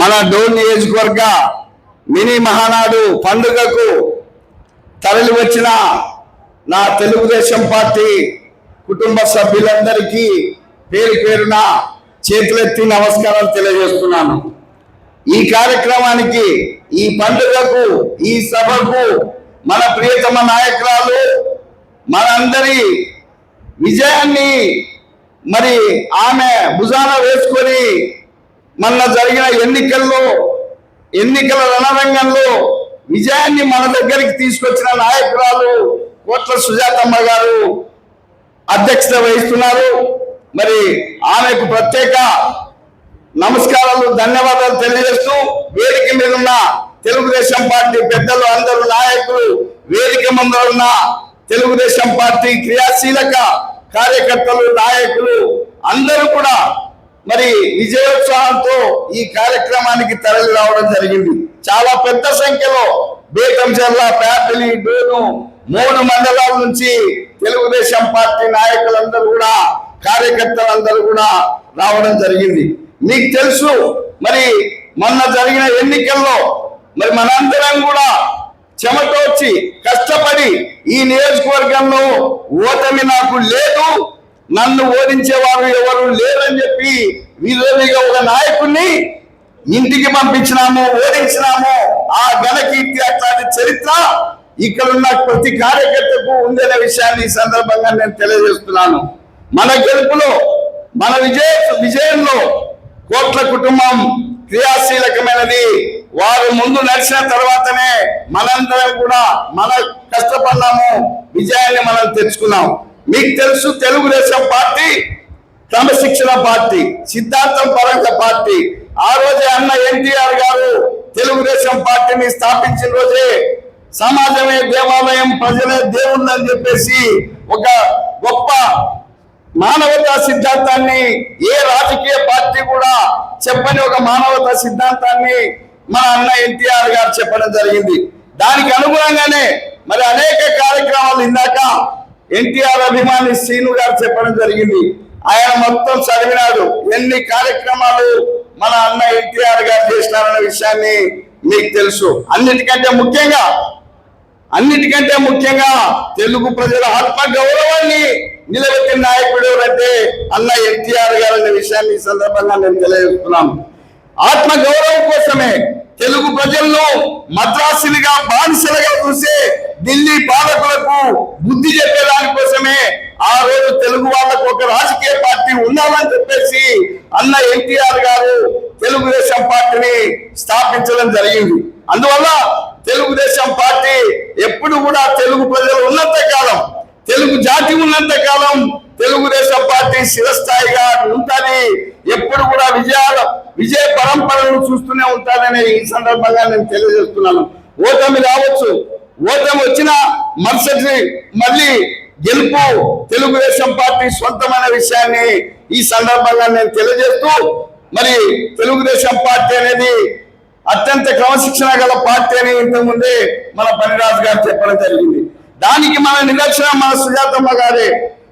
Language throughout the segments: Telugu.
మన డోన్ నియోజకవర్గ మినీ మహానాడు పండుగకు తరలి వచ్చిన నా తెలుగుదేశం పార్టీ కుటుంబ సభ్యులందరికీ పేరు పేరున చేతులెత్తి నమస్కారాలు తెలియజేస్తున్నాను. ఈ కార్యక్రమానికి ఈ పండుగకు ఈ సభకు మన ప్రియతమ నాయకురాలు మనందరి విజయాన్ని మరి ఆమె భుజాన వేసుకొని మొన్న జరిగిన ఎన్నికల్లో ఎన్నికల రణరంగంలో విజయాన్ని మన దగ్గరికి తీసుకొచ్చిన నాయకురాలు కోట్ల సుజాతమ్మ గారు అధ్యక్షత వహిస్తున్నారు. మరి ఆమెకు ప్రత్యేక నమస్కారాలు ధన్యవాదాలు తెలియజేస్తూ వేదిక మీద ఉన్న తెలుగుదేశం పార్టీ పెద్దలు అందరూ నాయకులు వేదిక ముందర ఉన్న తెలుగుదేశం పార్టీ క్రియాశీలక కార్యకర్తలు నాయకులు అందరూ కూడా మరి విజయోత్సాహంతో ఈ కార్యక్రమానికి తరలి రావడం జరిగింది. చాలా పెద్ద సంఖ్యలో బేతంచెర్ల ప్యాపిలి డోను మూడు మండలాల నుంచి తెలుగుదేశం పార్టీ నాయకులందరూ కూడా కార్యకర్తలందరూ కూడా రావడం జరిగింది. మీకు తెలుసు మరి మొన్న జరిగిన ఎన్నికల్లో మరి మనందరం కూడా చెమటోర్చి కష్టపడి ఈ నియోజకవర్గంలో ఓటమి నాకు లేదు నన్ను ఓడించేవారు ఎవరు లేరని చెప్పి వీళ్ళగా ఒక నాయకుడిని ఇంటికి పంపించినాము ఓడించినాము. ఆ ఘనకీర్తి అట్లాంటి చరిత్ర ఇక్కడ ఉన్న ప్రతి కార్యకర్తకు ఉందనే విషయాన్ని ఈ సందర్భంగా నేను తెలియజేస్తున్నాను. మన గెలుపులో మన విజయ విజయంలో కోట్ల కుటుంబం క్రియాశీలకమైనది. వారు ముందు నడిచిన తర్వాతనే మనందరం కూడా మన కష్టపడ్డాము విజయాన్ని మనం తెచ్చుకున్నాం. మీకు తెలుసు తెలుగుదేశం పార్టీ క్రమశిక్షణ పార్టీ సిద్ధాంతం పరంగా పార్టీ. ఆ రోజే అన్న ఎన్టీఆర్ గారు తెలుగుదేశం పార్టీని స్థాపించిన రోజే సమాజమే దేవాలయం ప్రజలే దేవుళ్ళు అని చెప్పేసి ఒక గొప్ప మానవతా సిద్ధాంతాన్ని ఏ రాజకీయ పార్టీ కూడా చెప్పని ఒక మానవతా సిద్ధాంతాన్ని మన అన్న ఎన్టీఆర్ గారు చెప్పడం జరిగింది. దానికి అనుగుణంగానే మరి అనేక కార్యక్రమాలు ఇందాక ఎన్టీఆర్ అభిమాని శ్రీను గారు చెప్పడం జరిగింది. ఆయన మొత్తం చదివినాడు. ఎన్ని కార్యక్రమాలు మన అన్న ఎన్టీఆర్ గారు చేసినారన్న విషయాన్ని మీకు తెలుసు. అన్నిటికంటే ముఖ్యంగా అన్నిటికంటే ముఖ్యంగా తెలుగు ప్రజల ఆత్మ గౌరవాన్ని నిలబెట్టిన నాయకుడు ఎవరంటే అన్న ఎన్టీఆర్ గారు అనే విషయాన్ని ఈ సందర్భంగా నేను తెలియజేస్తున్నాను. ఆత్మ గౌరవం కోసమే తెలుగు ప్రజలను మద్రాసులుగా బానిసలుగా చూసే ఢిల్లీ పాలకులకు బుద్ధి చెప్పేదాని కోసమే ఆ రోజు తెలుగు వాళ్ళకు ఒక రాజకీయ పార్టీ ఉండాలని చెప్పేసి అన్న ఎన్టీఆర్ గారు తెలుగుదేశం పార్టీని స్థాపించడం జరిగింది. అందువల్ల తెలుగుదేశం పార్టీ ఎప్పుడు కూడా తెలుగు ప్రజలు ఉన్నంత కాలం తెలుగు జాతి ఉన్నంత కాలం తెలుగుదేశం పార్టీ శిరస్థాయిగా ఉంటుంది. ఎప్పుడు కూడా విజయాల విజయ పరంపరను చూస్తూనే ఉంటానని ఈ సందర్భంగా నేను తెలియజేస్తున్నాను. ఓటమి రావచ్చు ఓటమి వచ్చిన మరుసటి మళ్ళీ గెలుపు తెలుగుదేశం పార్టీ సొంతమైన విషయాన్ని ఈ సందర్భంగా నేను తెలియజేస్తూ మరి తెలుగుదేశం పార్టీ అనేది అత్యంత క్రమశిక్షణ గల పార్టీ అని ఇంతకుముందే మన పనిరాజు గారు చెప్పడం జరిగింది. దానికి మన నిరక్షణ మన సుజాతమ్మ గారే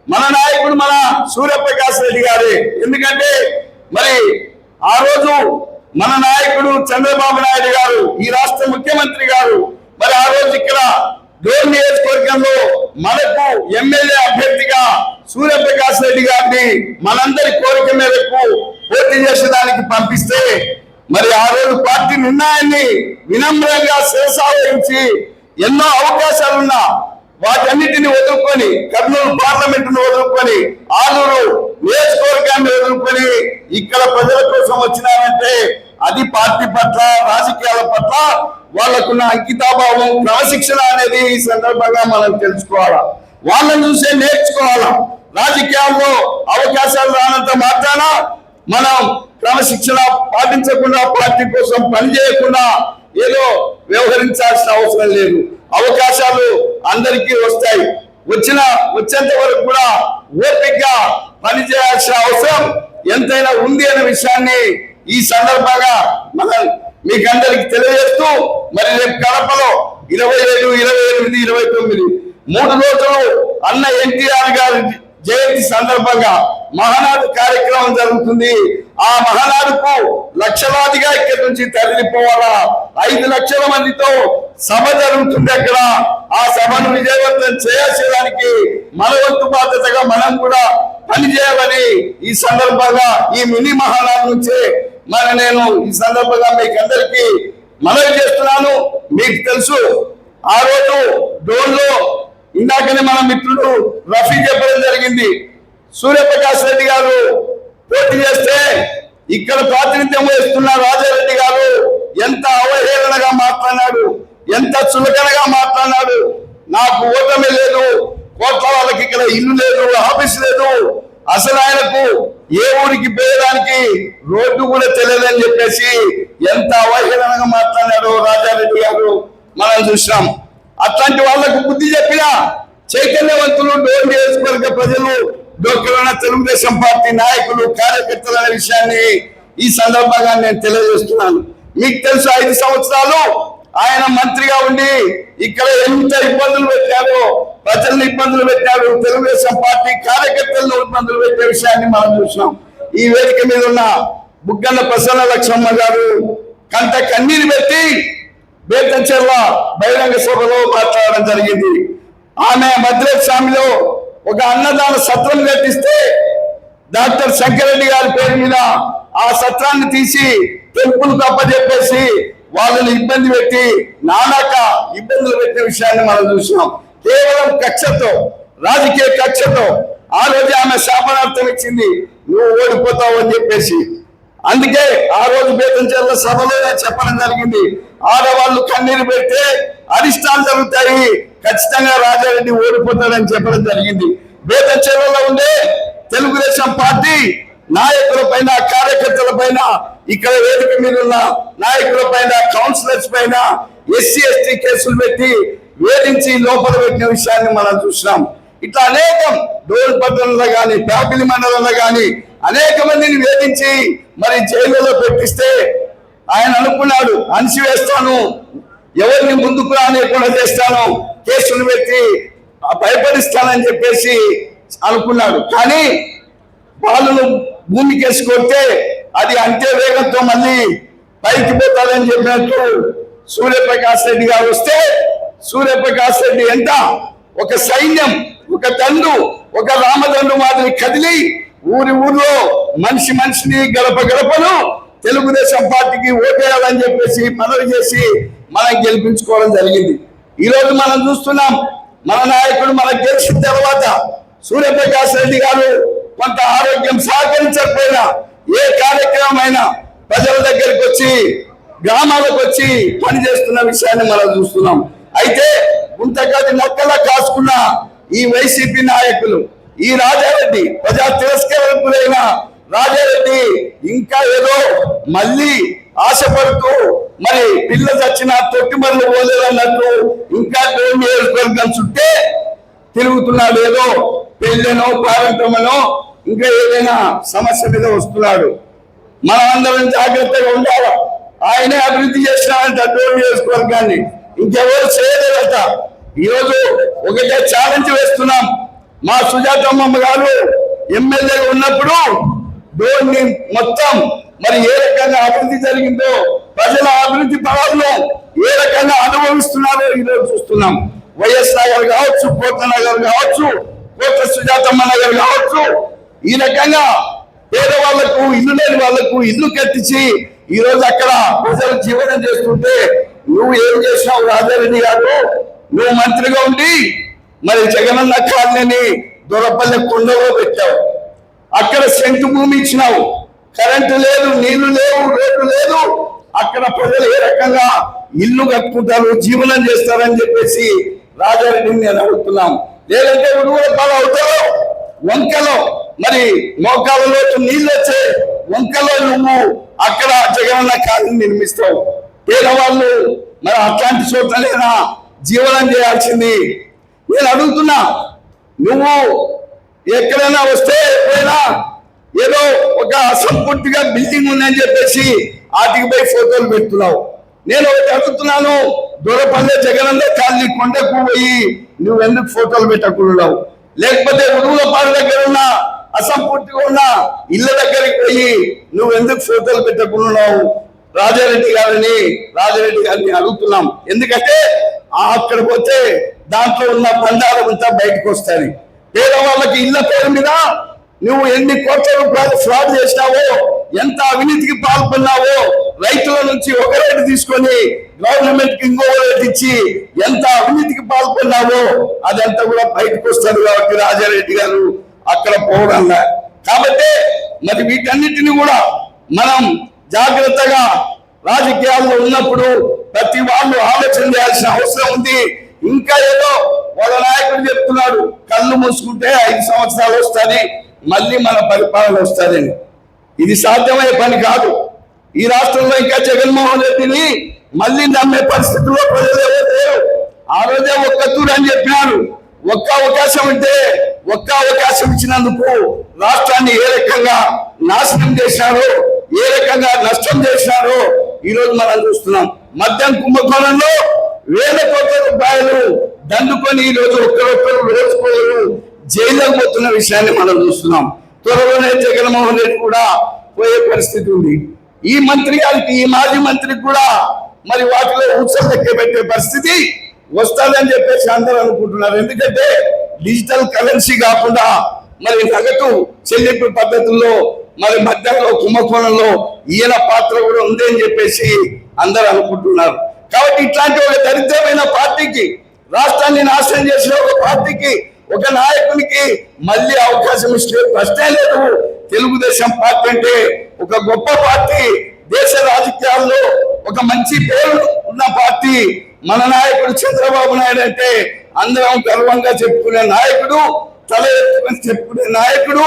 మన నాయకుడు మన సూర్యప్రకాష్ రెడ్డి గారే. ఎందుకంటే మరి ఆ రోజు మన నాయకుడు చంద్రబాబు నాయుడు గారు ఈ రాష్ట్ర ముఖ్యమంత్రి గారు మరి ఆ రోజు ఇక్కడ డోర్ నియోజకవర్గంలో మనకు ఎమ్మెల్యే అభ్యర్థిగా సూర్యప్రకాష్ రెడ్డి గారిని మనందరి కోరిక మేరకు పోటీ చేసేదానికి పంపిస్తే మరి ఆ రోజు పార్టీ నిర్ణయాన్ని వినమ్రంగా శిరసావహించి ఎన్నో అవకాశాలున్నా వాటన్నిటిని వదులుకొని కర్నూలు పార్లమెంట్ను వదులుకొని ఆలూరు నియోజకవర్గాన్ని వదులుకొని ఇక్కడ ప్రజల కోసం వచ్చినారంటే అది పార్టీ పట్ల రాజకీయాల పట్ల వాళ్ళకున్న అంకితాభావం క్రమశిక్షణ అనేది ఈ సందర్భంగా మనం తెలుసుకోవాలా? వాళ్ళని చూసే నేర్చుకోవాలా? రాజకీయాల్లో అవకాశాలు రానంత మాత్రాన మనం క్రమశిక్షణ పాటించకుండా పార్టీ కోసం పనిచేయకుండా ఏదో వ్యవహరించాల్సిన అవసరం లేదు. అవకాశాలు అందరికీ వస్తాయి. వచ్చిన వచ్చేంత వరకు కూడా ఓపికగా పనిచేయాల్సిన అవసరం ఎంతైనా ఉంది అనే విషయాన్ని ఈ సందర్భంగా మనం మీకందరికి తెలియజేస్తూ మరి రేపు కడపలో ఇరవై ఏడు ఇరవై ఎనిమిది ఇరవై తొమ్మిది మూడు రోజులు అన్న ఎన్టీఆర్ గారి జయంతి సందర్భంగా మహానాడు కార్యక్రమం జరుగుతుంది. ఆ మహానాడుకు లక్షలాదిగా ఇక్కడి నుంచి తరలిపోవాలా ఐదు లక్షల మందితో సభ జరుగుతుంది అక్కడ. ఆ సభను విజయవంతం చేయాల్సేదానికి మన వంతు బాధ్యతగా మనం కూడా పనిచేయాలని ఈ సందర్భంగా ఈ మినీ మహానాడు నుంచే మరి నేను ఈ సందర్భంగా మీకు అందరికీ మనవి చేస్తున్నాను. మీకు తెలుసు ఆ రోజు డోన్లో ఇందాకనే మన మిత్రుడు రఫీ చెప్పడం జరిగింది. సూర్యప్రకాష్ రెడ్డి గారు పోటీ చేస్తే ఇక్కడ ప్రాతినిధ్యం వహిస్తున్న రాజారెడ్డి గారు ఎంత అవహేళనగా మాట్లాడినాడు ఎంత చులకనగా మాట్లాడినాడు. నాకు ఓటమి లేదు కోట్ల వాళ్ళకి ఇక్కడ ఇల్లు లేదు ఆఫీస్ లేదు. అసలు ఆయనకు ఏ ఊరికి పోయడానికి రోడ్డు కూడా తెలియదని చెప్పేసి ఎంత అవహేళనగా మాట్లాడాడు రాజారెడ్డి గారు మనం చూసినాం. అట్లాంటి వాళ్ళకు బుద్ధి చెప్పినా చైతన్యవంతులు డోర్ నియోజకవర్గ ప్రజలు డోక్రమైన తెలుగుదేశం పార్టీ నాయకులు కార్యకర్తల విషయాన్ని ఈ సందర్భంగా నేను తెలియజేస్తున్నాను. మీకు తెలుసు ఐదు సంవత్సరాలు ఆయన మంత్రిగా ఉండి ఇక్కడ ఎంత ఇబ్బందులు పెట్టారో ప్రజల్ని ఇబ్బందులు పెట్టారు తెలుగుదేశం పార్టీ కార్యకర్తలను ఇబ్బందులు పెట్టే విషయాన్ని మనం చూసినాం. ఈ వేదిక మీద ఉన్న బుగ్గన్న ప్రసన్న లక్ష్మమ్మ గారు కంట కన్నీరు పెట్టి బేతంచెర్ల బహిరంగ సభలో మాట్లాడడం జరిగింది. ఆమె మద్రేట్ స్వామిలో ఒక అన్నదాన సత్రం కట్టిస్తే డాక్టర్ శంకరెడ్డి గారి పేరు మీద ఆ సత్రాన్ని తీసి టెంపుల్ చెప్పేసి వాళ్ళని ఇబ్బంది పెట్టి నానాక ఇబ్బందులు పెట్టిన విషయాన్ని మనం చూసినాం. కేవలం కక్షతో రాజకీయ కక్షతో ఆ రోజు ఆమె శాపనార్థం ఇచ్చింది. నువ్వు ఓడిపోతావు అని చెప్పేసి. అందుకే ఆ రోజు బేతంచెర్ల సభలో చెప్పడం జరిగింది. ఆడవాళ్ళు కన్నీరు పెడితే అరిష్టాలు జరుగుతాయి. ఖచ్చితంగా రాజారెడ్డి ఓడిపోతాడని చెప్పడం జరిగింది. బేతంచెర్లలో ఉండే తెలుగుదేశం పార్టీ నాయకుల పైన కార్యకర్తల పైన ఇక్కడ వేదిక మీద ఉన్న నాయకుల పైన కౌన్సిలర్స్ పైన ఎస్సీ ఎస్టీ కేసులు పెట్టి వేధించి లోపల పెట్టిన విషయాన్ని మనం చూసినాం. ఇట్లా అనేకం డోల్ పట్టణంలో కానీ ప్యాపిలి మండలంలో కానీ అనేక మందిని వేధించి మరి జైలులో పెట్టిస్తే ఆయన అనుకున్నాడు అణిసివేస్తాను ఎవరిని ముందుకు రానియకుండా చేస్తాను. కేసును పెట్టి భయపడిస్తానని చెప్పేసి అనుకున్నాడు. కానీ వాళ్ళను భూమికి వేసుకొస్తే అది అంతే వేగంతో మళ్ళీ పైకి పోతాదని చెప్పినట్టు సూర్యప్రకాష్ రెడ్డి గారు వస్తే సూర్యప్రకాష్ రెడ్డి ఎంత? ఒక సైన్యం ఒక దండు ఒక రామదండు మాదిరి కదిలి ఊరి ఊర్లో మనిషి మనిషిని గడప గడపను తెలుగుదేశం పార్టీకి ఓటేయాలని చెప్పేసి మనవి చేసి మనం గెలిపించుకోవడం జరిగింది. ఈ రోజు మనం చూస్తున్నాం మన నాయకుడు మనకు గెలిచిన తర్వాత సూర్యప్రకాష్ రెడ్డి గారు కొంత ఆరోగ్యం సహకరించకపోయినా ఏ కార్యక్రమం అయినా ప్రజల దగ్గరికి వచ్చి గ్రామాలకు వచ్చి పని చేస్తున్న విషయాన్ని మనం చూస్తున్నాం. అయితే గుంతకది మొక్కలా కాసుకున్న ఈ వైసీపీ నాయకులు ఈ రాజారెడ్డి ప్రజా తిరస్కరణకులైన రాజారెడ్డి ఇంకా ఏదో మళ్ళీ ఆశపడుతూ మరి పిల్ల చచ్చిన తొట్టి మరలు పోలేదన్నట్టు ఇంకా డోర్ నియోజకవర్గం చుట్టే తిరుగుతున్నాడు ఏదో పెళ్ళనో ప్రారంభమనో ఇంకా ఏదైనా సమస్య మీద వస్తున్నాడు. మనమందరం జాగ్రత్తగా ఉండాలి? ఆయనే అభివృద్ధి చేసినాడంట డోర్ నియోజకవర్గాన్ని ఇంకెవరు చేయలేదట. ఈరోజు ఒకటే ఛాలెంజ్ వేస్తున్నాం. మా సుజాతమ్మ గారు ఎమ్మెల్యేగా ఉన్నప్పుడు డోర్ని మొత్తం మరి ఏ రకంగా అభివృద్ధి జరిగిందో ప్రజల అభివృద్ధి ఫలాలను ఏ రకంగా అనుభవిస్తున్నారో ఈరోజు చూస్తున్నాం. వైఎస్ నగర్ కావచ్చు కోట నగర్ కావచ్చు కోట సుజాతమ్మ నగర్ కావచ్చు ఈ రకంగా పేదవాళ్ళకు ఇల్లు లేని వాళ్ళకు ఇల్లు కట్టించి ఈ రోజు అక్కడ ప్రజలు జీవనం చేస్తుంటే నువ్వు ఏం చేసినావు రాజారెడ్డి గారు? నువ్వు మంత్రిగా ఉండి మరి జగనన్న కాలనీని దొరపల్లి కొండలో పెట్టావు. అక్కడ సెంటు భూమి ఇచ్చినావు. కరెంటు లేదు నీళ్ళు లేవు రేటు లేదు. అక్కడ ప్రజలు ఏ రకంగా ఇల్లు కట్టుకుంటారు జీవనం చేస్తారని చెప్పేసి రాజారెడ్డిని నేను అడుగుతున్నాం. లేదంటే ఉడుగుల పాలు అవుతావు వంకలో. మరి మోకాలలో నీళ్ళు వచ్చే వంకలో నువ్వు అక్కడ జగనన్న కాలనీ నిర్మిస్తావు. పేదవాళ్ళు మరి అట్లాంటి చోట్లనేనా జీవనం చేయాల్సింది. నేను అడుగుతున్నా నువ్వు ఎక్కడైనా వస్తే పోయినా ఏదో ఒక అసంపూర్తిగా బిల్డింగ్ ఉందని చెప్పేసి వాటికి పోయి ఫోటోలు పెడుతున్నావు. నేను ఒకటి అడుగుతున్నాను దూరపల్లె జగనంద కాలనీ కొండకు పోయి నువ్వు ఎందుకు ఫోటోలు పెట్టకున్నావు లేకపోతే ఉడుగులపాడు దగ్గర ఉన్న అసంపూర్తిగా ఉన్న ఇళ్ళ దగ్గరికి పోయి నువ్వు ఎందుకు ఫోటోలు పెట్టకున్నావు రాజారెడ్డి గారిని రాజారెడ్డి గారిని అడుగుతున్నాం. ఎందుకంటే అక్కడ పోతే దాంట్లో ఉన్న బంధాలు అంతా బయటకు పేద వాళ్ళకి ఇళ్ళ పేరు మీద నువ్వు ఎన్ని కోట్ల రూపాయలు ఫ్రాడ్ చేసినావో ఎంత అవినీతికి పాల్పడినావో రైతుల నుంచి ఒక రేటు తీసుకొని గవర్నమెంట్కి ఇంకో రేటు ఇచ్చి ఎంత అవినీతికి పాల్పడినావో అదంతా కూడా బయటకు వస్తుంది కాబట్టి రాజారెడ్డి గారు అక్కడ పోవడం కాబట్టి మరి వీటన్నిటిని కూడా మనం జాగ్రత్తగా రాజకీయాల్లో ఉన్నప్పుడు ప్రతి వాళ్ళు ఆలోచన చేయాల్సిన అవసరం ఉంది. ఇంకా ఏదో వాళ్ళ నాయకుడు చెప్తున్నాడు కళ్ళు మూసుకుంటే ఐదు సంవత్సరాలు వస్తుంది మళ్ళీ మన పరిపాలన వస్తుందని ఇది సాధ్యమయ్యే పని కాదు. ఈ రాష్ట్రంలో ఇంకా జగన్మోహన్ రెడ్డిని మళ్ళీ నమ్మే పరిస్థితుల్లో ప్రజలు లేరు. ఆ రోజే ఒక్క తూరు అని చెప్పినారు ఒక్క అవకాశం ఉంటే ఒక్క అవకాశం ఇచ్చినందుకు రాష్ట్రాన్ని ఏ రకంగా నాశనం చేశారో ఏ రకంగా నష్టం చేశారో ఈ రోజు మనం చూస్తున్నాం. మద్యం కుంభకోణంలో వేల కోట్ల రూపాయలు దండుకొని ఈ రోజు ఒక్కరొక్కరు రోజుకోరు జైల్లోకి పోతున్న విషయాన్ని మనం చూస్తున్నాం. త్వరలోనే జగన్మోహన్ రెడ్డి కూడా పోయే పరిస్థితి ఉంది. ఈ మంత్రి గారికి ఈ మాజీ మంత్రికి కూడా మరి వాటిలో ఉత్సవం పెట్టే పరిస్థితి వస్తుందని చెప్పేసి అందరూ అనుకుంటున్నారు. ఎందుకంటే డిజిటల్ కరెన్సీ కాకుండా మరి నగదు చెల్లింపు పద్ధతుల్లో మరి మధ్యలో కుంభకోణంలో ఈయన పాత్ర కూడా ఉంది అని చెప్పేసి అందరూ అనుకుంటున్నారు. కాబట్టి ఇట్లాంటి ఒక దరిద్రమైన పార్టీకి రాష్ట్రాన్ని నాశనం చేసిన ఒక పార్టీకి ఒక నాయకునికి మళ్ళీ అవకాశం ఇస్తే ప్రశ్నే లేదు. తెలుగుదేశం పార్టీ అంటే ఒక గొప్ప పార్టీ. దేశ రాజకీయాల్లో ఒక మంచి పేరు ఉన్న పార్టీ. మన నాయకుడు చంద్రబాబు నాయుడు అంటే అందరం గర్వంగా చెప్పుకునే నాయకుడు తల ఎత్తుకొని చెప్పుకునే నాయకుడు.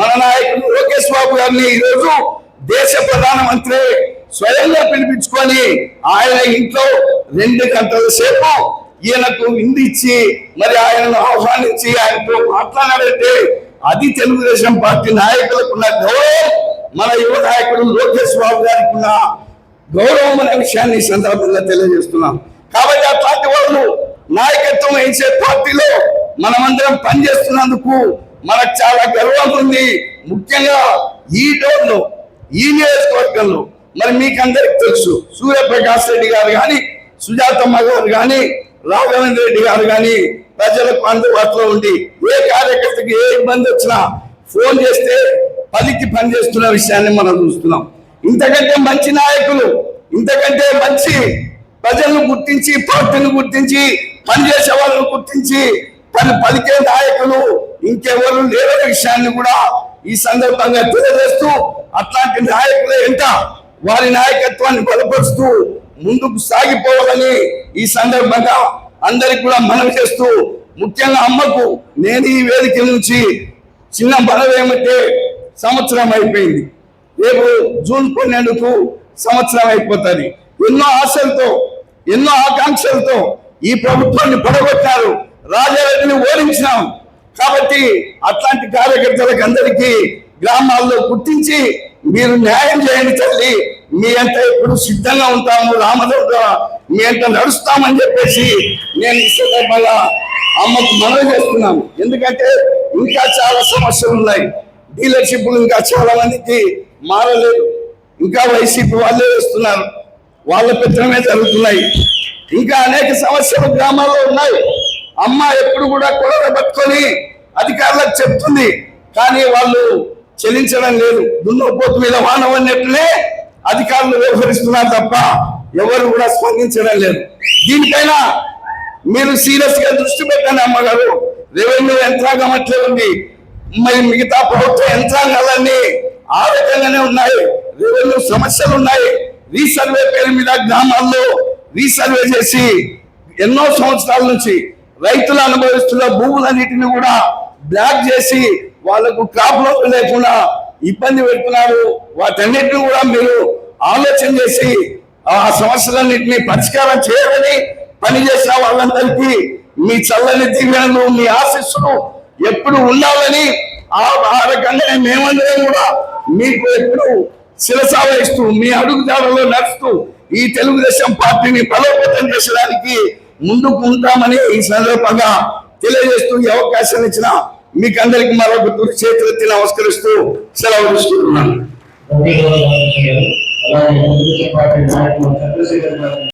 మన నాయకుడు లోకేష్ బాబు గారిని ఈరోజు దేశ ప్రధానమంత్రి స్వయంగా పిలిపించుకొని ఆయన ఇంట్లో రెండు గంటల సేపు ఈయనకు విందిచ్చి మరి ఆయనను ఆహ్వానించి ఆయనతో మాట్లాడారంటే అది తెలుగుదేశం పార్టీ నాయకులకు ఉన్న గౌరవం మన యువ నాయకుడు లోకేష్ బాబు గారికి ఉన్న గౌరవం అనే విషయాన్ని సందర్భంగా తెలియజేస్తున్నాం. కాబట్టి అట్లాంటి వాళ్ళు నాయకత్వం వహించే పార్టీలో మనమందరం పనిచేస్తున్నందుకు మనకు చాలా గర్వంగా ఉంది. ముఖ్యంగా ఈ డోర్లో ఈ నియోజకవర్గంలో మరి మీకందరికి తెలుసు. సూర్యప్రకాష్ రెడ్డి గారు కానీ సుజాతమ్మ గారు కానీ రాఘవేంద్ర రెడ్డి గారు కానీ ప్రజలకు అందుబాటులో ఉండి ఏ కార్యకర్తకి ఏ ఇబ్బంది వచ్చినా ఫోన్ చేస్తే పలికి పనిచేస్తున్న విషయాన్ని మనం చూస్తున్నాం. ఇంతకంటే మంచి నాయకులు ఇంతకంటే మంచి ప్రజలను గుర్తించి పార్టీని గుర్తించి పనిచేసే వాళ్ళని గుర్తించి పని పలికే నాయకులు ఇంకెవరు లేరనే విషయాన్ని కూడా ఈ సందర్భంగా తెలియజేస్తూ అట్లాంటి నాయకులు ఎంత వారి నాయకత్వాన్ని బలపరుస్తూ ముందుకు సాగిపోవాలని ఈ సందర్భంగా అందరికి కూడా మనవి చేస్తూ ముఖ్యంగా అమ్మకు నేను ఈ వేదిక నుంచి చిన్న బలం ఏమంటే సంవత్సరం అయిపోయింది. రేపు జూన్ పన్నెండుకు సంవత్సరం అయిపోతుంది. ఎన్నో ఆశలతో ఎన్నో ఆకాంక్షలతో ఈ ప్రభుత్వాన్ని పడగొట్టారు రాజారెడ్డిని ఓడించినాం. కాబట్టి అట్లాంటి కార్యకర్తలకు అందరికీ గ్రామాల్లో గుర్తించి మీరు న్యాయం చేయండి తల్లి. మీ అంత ఎప్పుడు సిద్ధంగా ఉంటాము రామదుర్గ. మీ అంత నడుస్తామని చెప్పేసి నేను ఈ సందర్భంగా అమ్మకు మనవి చేస్తున్నాను. ఎందుకంటే ఇంకా చాలా సమస్యలు ఉన్నాయి. డీలర్షిప్లు ఇంకా చాలా మందికి మారలేదు. ఇంకా వైసీపీ వాళ్ళే వేస్తున్నారు వాళ్ళ పెత్తనమే జరుగుతున్నాయి. ఇంకా అనేక సమస్యలు గ్రామాల్లో ఉన్నాయి. అమ్మ ఎప్పుడు కూడా కులర పట్టుకొని అధికారులకు చెప్తుంది. కానీ వాళ్ళు చెల్లించడం లేదు. దున్నపోతు మీద వానవన్నట్లే అధికారులు వ్యవహరిస్తున్నారు తప్ప ఎవరు కూడా స్పందించడం లేదు. దీనిపైన మీరు సీరియస్గా దృష్టి పెట్టండి అమ్మగారు. రెవెన్యూ యంత్రాంగం అట్లే ఉంది. మరి మిగతా ప్రభుత్వ యంత్రాంగాలన్నీ ఆ రకంగానే ఉన్నాయి. రెవెన్యూ సమస్యలు ఉన్నాయి. రీసర్వే పేరు మీద గ్రామాల్లో రీసర్వే చేసి ఎన్నో సంవత్సరాల నుంచి రైతులు అనుభవిస్తున్న భూములన్నిటిని కూడా బ్లాక్ చేసి వాళ్ళకు క్రాప్ లోన్ లేకుండా ఇబ్బంది పెడుతున్నారు. వాటన్నిటిని కూడా మీరు ఆలోచన చేసి ఆ సమస్యలన్నింటినీ పరిష్కారం చేయాలని పనిచేసిన వాళ్ళందరికీ మీ చల్లని దీవెనలు మీ ఆశీస్సులు ఎప్పుడు ఉండాలని ఆ రకంగా మేమందరం కూడా మీకు ఎప్పుడు శిరసావహిస్తూ మీ అడుగుదారులో నడుస్తూ ఈ తెలుగుదేశం పార్టీని బలోపేతం చేసడానికి ముందుకు ఉంటామని ఈ సందర్భంగా తెలియజేస్తూ ఈ అవకాశం ఇచ్చిన మీకు అందరికి మరొక తూరి చేతులెత్తి నమస్కరిస్తూ సెలవు తీసుకుంటున్నాను.